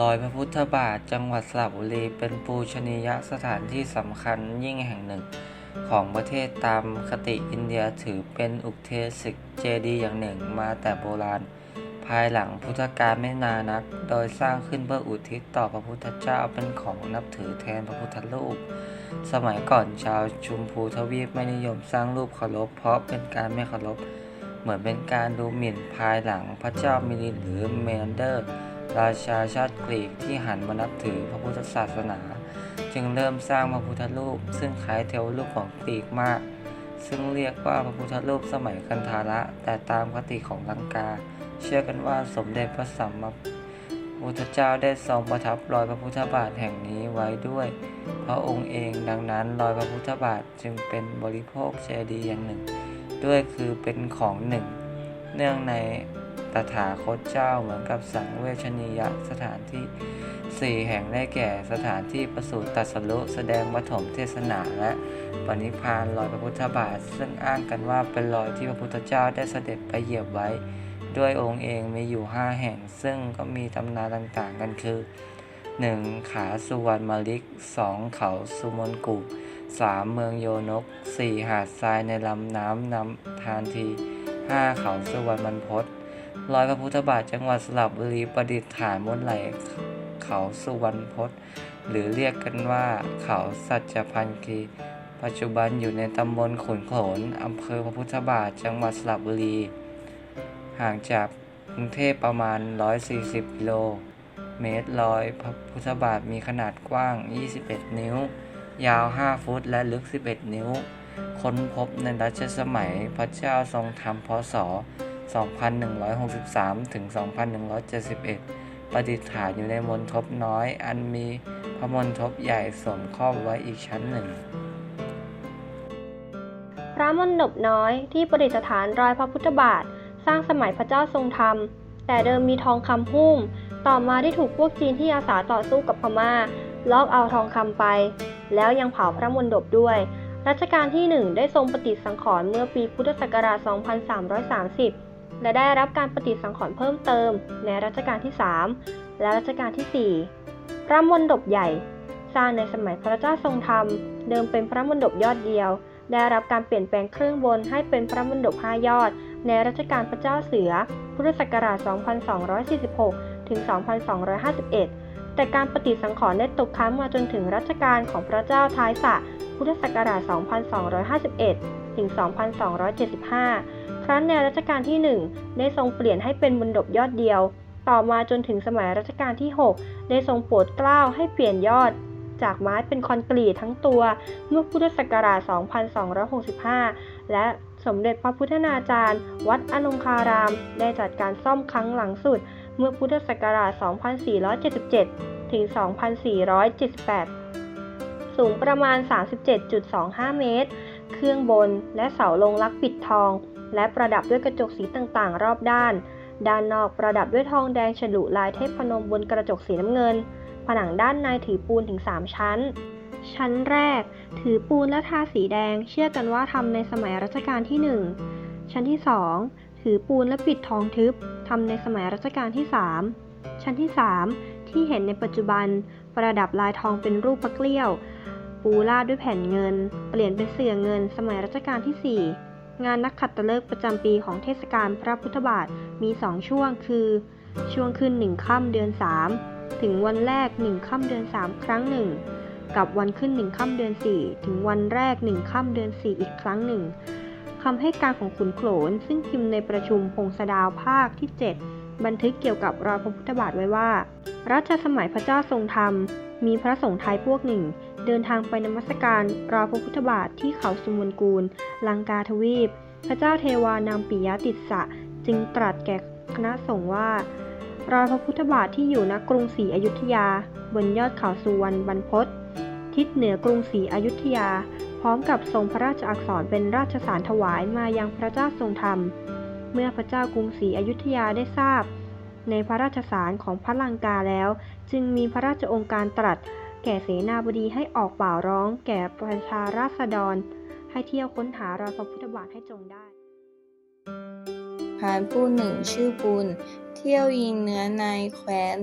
รอยพระพุทธบาทจังหวัดสระบุรีเป็นปูชนียสถานที่สำคัญยิ่งแห่งหนึ่ง ของประเทศตามคติอินเดียถือเป็นอุเทศิกเจดีย์อย่างหนึ่งมาแต่โบราณ ภายหลังพุทธกาลไม่นานนัก โดยสร้างขึ้นเพื่ออุทิศต่อพระพุทธเจ้าเป็นของนับถือแทนพระพุทธรูป สมัยก่อนชาวชุมพูทวีปไม่นิยมสร้างรูปเคารพเพราะเป็นการไม่เคารพเหมือนเป็นการดูหมิ่นภายหลังพระเจ้ามิลินหรือเมนเดอร์ ราชาชาติกรีกที่หันมานับถือพระพุทธศาสนา จึงเริ่มสร้างพระพุทธรูป ซึ่งคล้ายเทวรูปของกรีกมาก ซึ่งเรียกว่าพระพุทธรูปสมัยกันธาระ แต่ตามคติของลังกา เชื่อกันว่าสมเด็จพระสัมมาพุทธเจ้าได้ทรงประทับรอยพระพุทธบาทแห่งนี้ไว้ด้วย พระองค์เองดังนั้นรอยพระพุทธบาทจึงเป็นบริโภคเจดีย์อย่างหนึ่ง ด้วยคือเป็นของหนึ่ง เนื่องใน ตถาคตเจ้าเหมือนกับสังเวชนียสถานที่สี่แห่งได้แก่สถานที่ประสูติตัสรุแสดงปฐมเทศนาและปณิพานรอยพระพุทธบาท ซึ่งอ้างกันว่าเป็นรอยที่พระพุทธเจ้าได้เสด็จไปเหยียบไว้ ด้วยองค์เองมีอยู่ห้าแห่ง ซึ่งก็มีตำนานต่างๆ กันคือ 1. ขาสุวรรณมาลิก 2. เขาสุมนกุ 3. เมืองโยนก 4. หาดทรายในลำน้ำน้ำทานที 5. เขาสุวรรณบรรพต รอยพระพุทธบาทจังหวัดสระบุรีประดิษฐานบนไหล่เขาสุวรรณพตหรือเรียกกันว่าเขาสัจพันกีปัจจุบันอยู่ในตำบลขุนโขนอำเภอพระพุทธบาทจังหวัดสระบุรี ห่างจากกรุงเทพประมาณ 140 กิโลเมตรลอยพระพุทธบาทมีขนาดกว้าง 21 นิ้ว ยาว 5 ฟุต และลึก 11 นิ้ว ค้นพบในรัชสมัยพระเจ้าทรงธรรมพศ 2163 ถึง 2171 ประดิษฐานอยู่ในมณฑปน้อย อันมีพระมณฑปใหญ่สวมครอบไว้อีกชั้นหนึ่ง พระมณฑปน้อยที่ประดิษฐานรอยพระพุทธบาท สร้างสมัยพระเจ้าทรงธรรม แต่เดิมมีทองคำหุ้ม ต่อมาได้ถูกพวกจีนที่อาสาต่อสู้กับพม่า ลอกเอาทองคำไป แล้วยังเผาพระมณฑปด้วยรัชกาลที่ 1 ได้ทรงปฏิสังขรณ์เมื่อปีพุทธศักราช 2330 และได้รับการปฏิสังขรณ์เพิ่มเติม ในรัชกาลที่ 3 และรัชกาลที่ 4 พระมณฑปใหญ่ สร้างในสมัยพระเจ้าทรงธรรม เดิมเป็นพระมณฑปยอดเดียว ได้รับการเปลี่ยนแปลงเครื่องบนให้เป็นพระมณฑป5ยอด ในรัชกาลพระเจ้าเสือ พุทธศักราช 2246 ถึง 2251 แต่การปฏิสังขรณ์ได้ตกค้างมาจนถึงรัชกาลของพระเจ้าท้ายสะ พุทธศักราช 2251 ถึง 2275 ครั้นในรัชกาลที่ 1 ได้ทรงเปลี่ยนให้เป็นมณฑปยอดเดียว ต่อมาจนถึงสมัยรัชกาลที่ 6 ได้ทรงโปรดเกล้าให้เปลี่ยนยอด จากไม้เป็นคอนกรีตทั้งตัว เมื่อพุทธศักราช 2265 และสมเด็จพระพุทธนาจารย์ วัดอนงคาราม ได้จัดการซ่อมครั้งหลังสุด เมื่อพุทธศักราช 2477 ถึง 2478 สูงประมาณ 37.25 เมตร เครื่องบนและเสาลงรักปิดทอง และประดับด้วยกระจกสีต่างๆ รอบด้าน ด้านนอกประดับด้วยทองแดงฉลุลายเทพนมบนกระจกสีน้ำเงิน ผนังด้านในถือปูนถึง 3 ชั้น ชั้นแรก ถือปูนและทาสีแดง เชื่อกันว่าทำในสมัยรัชกาลที่ 1 ชั้นที่ 2 ถือปูนและปิดทองทึบทำในสมัยรัชกาลที่ 3 ชั้นที่ 3 ที่เห็นในปัจจุบันประดับลายทองเป็นรูปพระเกลี้ยวปูราดด้วยแผ่นเงิน เปลี่ยนเป็นเสื่อเงินสมัยรัชกาลที่ 4 งานนักขัตฤกษ์ประจำปีของเทศกาลพระพุทธบาทมี 2 ช่วงคือ ช่วงขึ้น 1 ค่ำเดือน 3 ถึงวันแรก 1 ค่ำเดือน 3 ครั้งหนึ่งกับวันขึ้น 1 ค่ำเดือน 4 ถึงวันแรก 1 ค่ำเดือน 4 อีกครั้งหนึ่งคำให้การของขุนโขนซึ่งพิมพ์ในประชุมพงศดาวภาคที่ 7 บันทึกเกี่ยวกับรอยพระพุทธบาทไว้ว่า รัชสมัยพระเจ้าทรงธรรม มีพระสงฆ์ไทยพวกหนึ่ง เดินทางไปนมัสการรอพระพุทธบาทที่เขาสุมนกูล ลังกาทวีป พระเจ้าเทวานางปิยติสสะจึงตรัสแก่คณะสงฆ์ว่ารอยพระพุทธบาทที่อยู่ณกรุงศรีอยุธยา บนยอดเขาสุวรรณบรรพตทิศเหนือกรุงศรีอยุธยา พร้อมกับทรงพระราชอักษรเป็นราชสารถวายมายังพระเจ้าทรงธรรม เมื่อพระเจ้ากรุงศรีอยุธยาได้ทราบ ในพระราชสารของพระลังกาแล้ว จึงมีพระราชองค์การตรัส แก่เสนาบดีให้ออกเป่าร้อง แก่ประชาราษฎร ให้เที่ยวค้นหารอยพระพุทธบาทให้จงได้หารปูหนึ่งชื่อปูนเที่ยวยิงเนื้อในแคว้น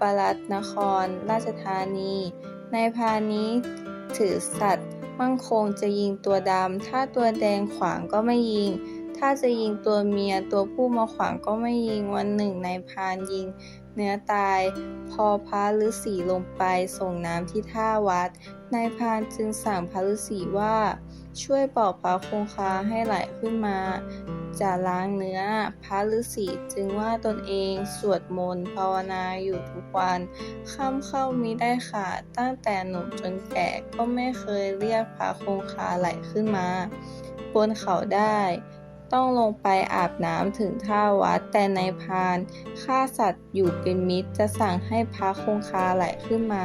ปรัตน์นคร ราชธานี ในพานนี้ถือสัตว์ มั่งคงจะยิงตัวดำ ถ้าตัวแดงขวางก็ไม่ยิง ถ้าจะยิงตัวเมียตัวผู้มาขวางก็ไม่ยิงวันหนึ่งในพานยิง เนื้อตาย พอพระฤาษีลงไปส่งน้ำที่ท่าวัด นายพานจึงสั่งพระฤาษีว่า ช่วยบอกพระคงคาให้ไหลขึ้นมา จะล้างเนื้อ พระฤาษีจึงว่าตนเองสวดมนต์ภาวนาอยู่ทุกวัน ค่ำเข้ามิได้ขาดตั้งแต่หนุ่มจนแก่ก็ไม่เคยเรียกพระคงคาไหลขึ้นมา บนเขาได้ ต้องลงไปอาบน้ำถึงท่าวัด แต่นายพานฆ่าสัตว์อยู่เป็นมิตร จะสั่งให้พระคงคาไหลขึ้นมา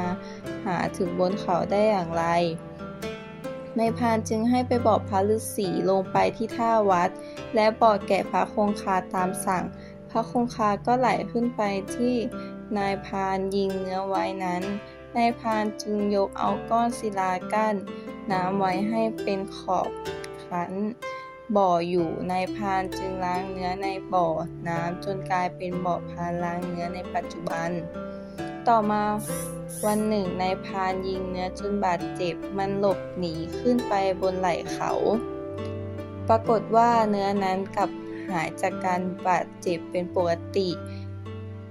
หาถึงบนเขาได้อย่างไรนายพานจึงให้ไปบอกพระฤาษีลงไปที่ท่าวัด และบอกแก่พระคงคาตามสั่ง พระคงคาก็ไหลขึ้นไปที่นายพานยิงเนื้อไว้นั้น นายพานจึงยกเอาก้อนศิลากั้นน้ำไว้ให้เป็นขอบคัน บ่ออยู่ในพานจึงล้างเนื้อในบ่อน้ำจนกลายเป็นบ่อพานล้างเนื้อในปัจจุบัน ต่อมาวันหนึ่งในพานยิงเนื้อจนบาดเจ็บมันหลบหนีขึ้นไปบนไหล่เขา ปรากฏว่าเนื้อนั้นกลับหายจากการบาดเจ็บเป็นปกติ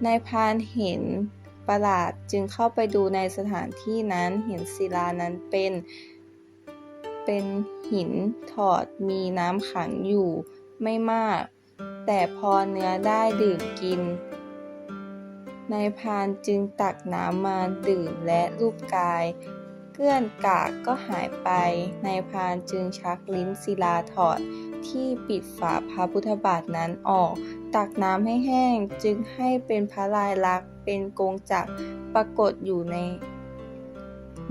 นายพานเห็นประหลาดจึงเข้าไปดูในสถานที่นั้นเห็นศิลานั้นเป็น เป็นหินถอดมีน้ำขังอยู่ไม่มาก แต่พอเนื้อได้ดื่มกิน นายพานจึงตักน้ำมาดื่มและรูปกาย เกลื่อนกากก็หายไป นายพานจึงชักลิ้นศิลาถอดที่ปิดฝาพระพุทธบาทนั้นออก ตักน้ำให้แห้งจึงให้เป็นพระลายลักษณ์เป็นกงจักรปรากฏอยู่ใน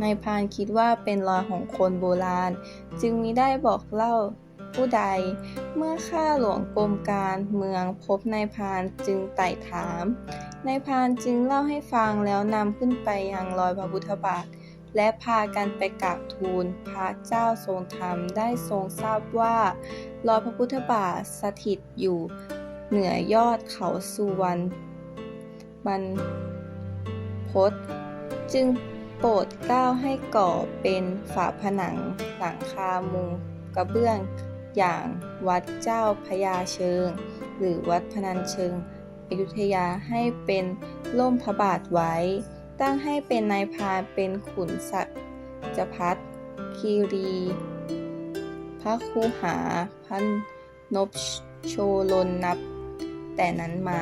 นายพานคิดว่าเป็นรอยของคนโบราณ จึงมิได้บอกเล่าผู้ใด เมื่อข้าหลวงกรมการเมืองพบนายพานจึงไต่ถาม นายพานจึงเล่าให้ฟังแล้วนำขึ้นไปยังรอยพระพุทธบาท และพากันไปกราบทูลพระเจ้าทรงธรรมได้ทรงทราบว่ารอยพระพุทธบาทสถิตอยู่เหนือยอดเขาสุวรรณบรรพตจึง ปรดเกล้าให้ก่อเป็นฝาผนังหลังคามุงกระเบื้องอย่างวัดเจ้าพญาเชิง หรือวัดพนัญเชิงอยุธยาให้เป็นล่มพระบาทไว้ ตั้งให้เป็นนายพานเป็นขุนศักดิ์จพัฒคีรี พระคูหาพันนบโชลนนับ แต่นั้นมา